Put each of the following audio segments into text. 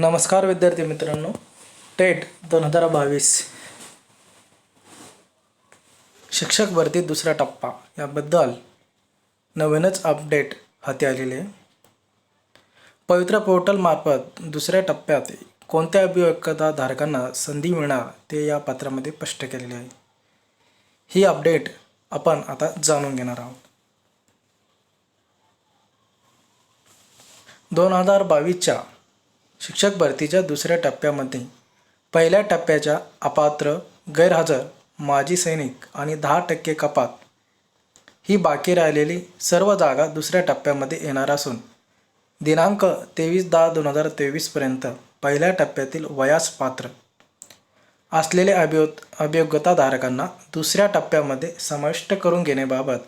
नमस्कार विद्यार्थी मित्रांनो. टेट दोन हजार बावीस. शिक्षक भरती दुसरा टप्पा. याबद्दल नवीनच अपडेट हाती आलेले आहे. पवित्र पोर्टलमार्फत दुसऱ्या टप्प्यात कोणत्या अभियोग्यता धारकांना संधी मिळणार ते या पत्रामध्ये स्पष्ट केलेले आहे. ही अपडेट आपण आता जाणून घेणार आहोत. दोन हजार बावीसच्या शिक्षक भरतीच्या दुसऱ्या टप्प्यामध्ये. पहिल्या टप्प्याच्या अपात्र गैरहजर माजी सैनिक आणि दहा टक्के कपात. ही बाकी राहिलेली सर्व जागा दुसऱ्या टप्प्यामध्ये येणार असून दिनांक तेवीस दहा दोन हजार तेवीसपर्यंत पहिल्या टप्प्यातील वयास पात्र. असलेल्या अभियो अभियोग्यताधारकांना दुसऱ्या टप्प्यामध्ये समाविष्ट करून घेण्याबाबत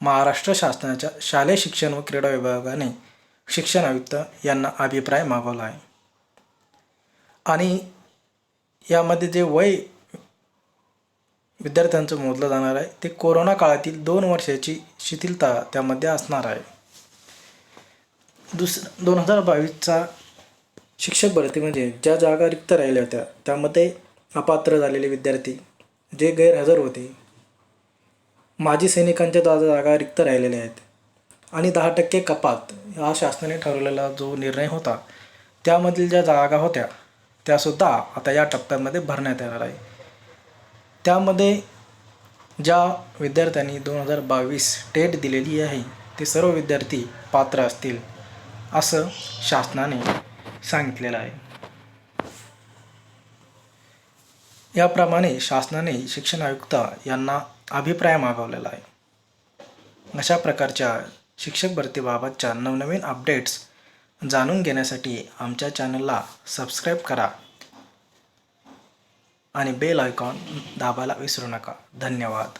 महाराष्ट्र शासनाच्या शालेय शिक्षण व क्रीडा विभागाने शिक्षण आयुक्त यांना अभिप्राय मागवला आहे. आणि यामध्ये जे वय विद्यार्थ्यांचं मोजलं जाणार आहे ते कोरोना काळातील दोन वर्षाची शिथिलता त्यामध्ये असणार आहे. दुस दोन हजार बावीसचा शिक्षक भरती म्हणजे ज्या जागा रिक्त राहिल्या होत्या त्यामध्ये अपात्र झालेले विद्यार्थी जे गैरहजर होते माजी सैनिकांच्या जा जागा रिक्त राहिलेल्या आहेत. आणि दहा टक्के कपात हा शासनाने ठरवलेला जो निर्णय होता त्यामधील ज्या जागा होत्या त्यासुद्धा आता या टप्प्यामध्ये भरण्यात येणार आहे. त्यामध्ये ज्या विद्यार्थ्यांनी दोन हजार बावीस टेट दिलेली आहे ते सर्व विद्यार्थी पात्र असतील असं शासनाने सांगितलेलं आहे. याप्रमाणे शासनाने शिक्षण आयुक्त यांना अभिप्राय मागवलेला आहे. अशा प्रकारच्या शिक्षक भरतीबाबतच्या नवनवीन अपडेट्स जाणून घेण्यासाठी आमच्या चॅनलला सबस्क्राईब करा आणि बेल आयकॉन दाबायला विसरू नका. धन्यवाद.